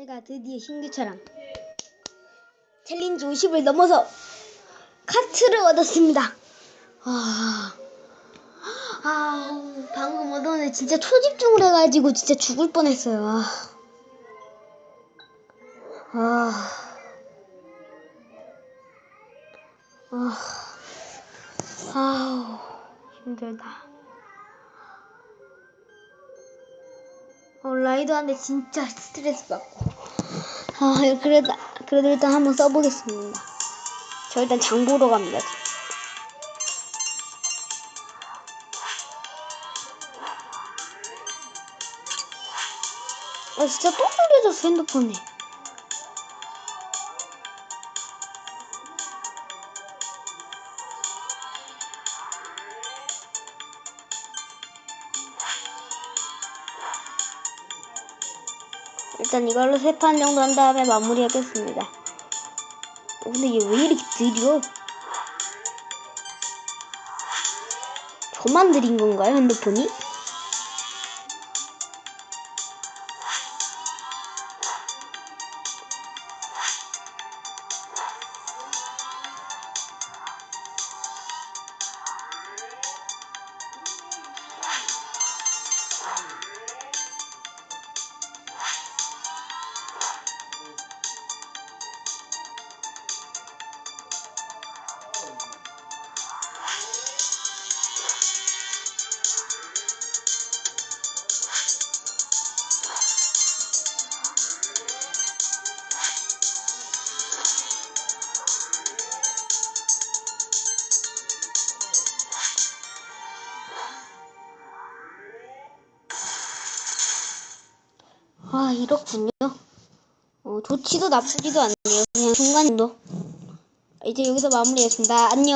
제가 드디어 신규 차량 챌린지 50을 넘어서 카트를 얻었습니다. 아, 아 방금 얻었는데 진짜 초집중을 해가지고 진짜 죽을 뻔했어요. 아, 아, 아, 아우 힘들다. 어, 라이더 한테 진짜 스트레스 받고. 아, 그래도, 그래도 일단 한번 써보겠습니다. 저 일단 장 보러 갑니다. 아, 진짜 또 숨겨졌어, 핸드폰에. 일단 이걸로 세 판 정도 한 다음에 마무리하겠습니다. 어, 근데 얘 왜 이렇게 느려? 저만 느린 건가요, 핸드폰이? 아, 이렇군요. 어, 좋지도 나쁘지도 않네요. 그냥 중간 정도. 이제 여기서 마무리하겠습니다. 안녕.